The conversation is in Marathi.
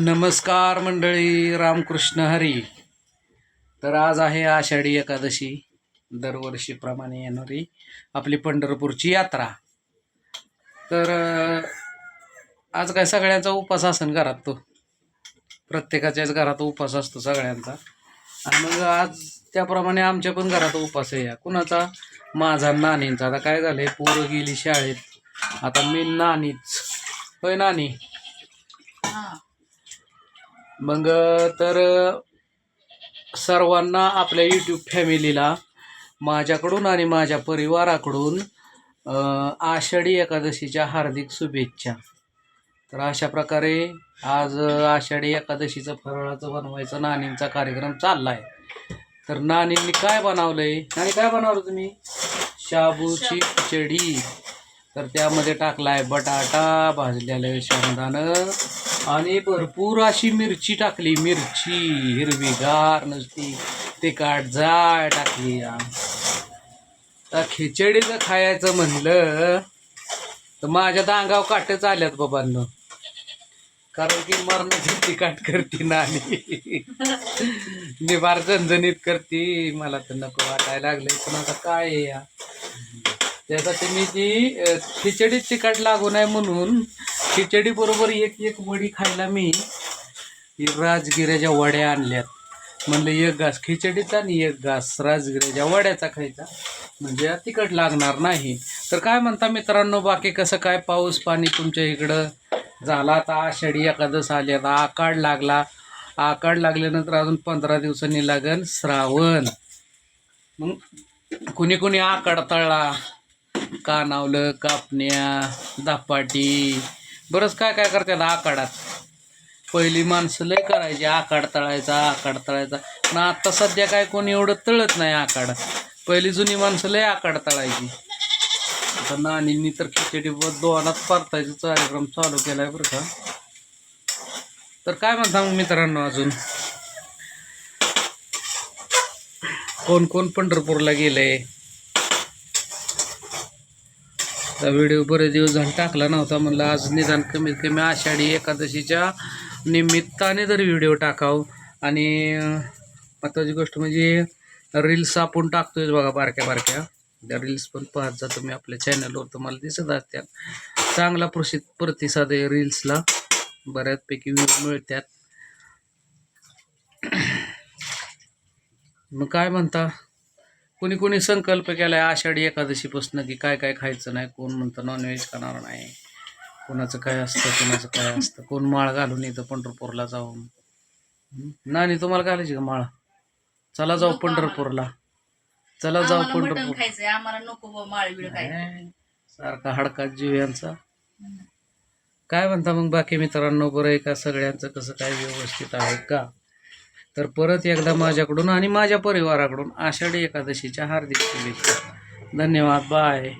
नमस्कार मंडळी रामकृष्ण हरी. तर आज आहे आषाढी एकादशी दरवर्षीप्रमाणे येणारी आपली पंढरपूरची यात्रा. तर आज काय सगळ्यांचा उपास असेल घरात तो. प्रत्येकाच्याच घरात उपास असतो सगळ्यांचा. आणि मग आज त्याप्रमाणे आमच्या पण घरात उपास आहे या. कुणाचा? माझा नानींचा. आता काय झालं आहे पोरं गेली शाळेत. आता मी नानीच. होय नानी? मग तर सर्वांना आपल्या यूट्यूब फॅमिलीला माझ्याकडून आणि माझ्या परिवाराकडून आषाढी एकादशीच्या हार्दिक शुभेच्छा. तर अशा प्रकारे आज आषाढी एकादशीचं फराळाचं बनवायचं नानींचा कार्यक्रम चालला आहे तर नानींनी काय बनवलंय? नानी काय बनवलं तुम्ही? शाबूची खिचडी. तर त्यामध्ये टाकलाय बटाटा भाजलेलं शेंगदाणं आणि भरपूर अशी मिरची टाकली. मिरची हिरवीगार नुसती. तिखट जाळ टाकली. या. तर खिचडीचं खायचं म्हणलं तर माझ्या दांगाव काटच आल्यात बाबांनो. कारण की मरणाची तिकाट करते ना आणि निभार झणझणीत करते. मला तर नको वाटायला लागले पण आता काय आहे या? त्यासाठी मी ती खिचडीत खिचडी तिखट लागू नये म्हणून खिचडी बरोबर एक एक वडी खायला मी राजगिऱ्याच्या वड्या आणल्यात. म्हणलं एक घास खिचडीचा आणि एक घास राजगिऱ्याच्या वड्याचा खायचा. म्हणजे तिखट लागणार नाही. तर काय म्हणता मित्रांनो बाकी कसं काय? पाऊस पाणी तुमच्या इकडं झाला आता. आषाढी एकादश आली. आता आकाड लागला. आकाड लागल्यानंतर अजून पंधरा दिवसांनी लागन श्रावण. मग कुणी कुणी आकाड तळला कानावलं कापण्या दापाटी बरंच काय काय करतात आकाडात पहिली माणसं लय करायची आकाड तळायचा आकाड तळायचा. ना आता सध्या काय कोणी एवढं तळत नाही आकाड पहिली जुनी माणसं लय आकाड तळायची. आता नानींनी तर खिचडी दोनात परतायचा कार्यक्रम चालू केलाय बरं का. तर काय म्हणता मग मित्रांनो अजून? कोण कोण पंढरपूरला गेले तर व्हिडिओ बरेच दिवस झाले टाकला नव्हता म्हणलं आज निदान कमीत कमी आषाढी एकादशीच्या निमित्ताने जर व्हिडिओ टाकाव. आणि महत्त्वाची गोष्ट म्हणजे रील्स आपण टाकतोय बघा बारक्या बारक्या. त्या रील्स पण पाहत जा तुम्ही आपल्या चॅनलवर तुम्हाला दिसत असत्या चांगला प्रसिद्ध प्रतिसाद आहे रील्सला बऱ्याचपैकी व्ह्यूज मिळतात मग काय म्हणता? कोणी कोणी संकल्प केलाय आषाढी एकादशीपासून की काय काय खायचं नाही कोण म्हणतं नॉनव्हेज खाणार नाही कोणाचं काय असतं कोणाचं काय असतं कोण माळ घालून येतं पंढरपूरला जाऊन. हं? नानी तुम्हाला घालायची का माळ? चला जाऊ पंढरपूरला. चला जाऊ पंढरपूर. खायचंय आम्हाला नको बुवा माळ बिळ काय. नाही, सारखा हडकात जीव यांचा. काय म्हणता मग बाकी मित्रांनो बरं आहे का? सगळ्यांचं कसं काय व्यवस्थित आहे का? तर परत एकदा माझ्याकडून आणि माझ्या परिवाराकडून आषाढी एकादशीच्या हार्दिक शुभेच्छा. धन्यवाद. बाय.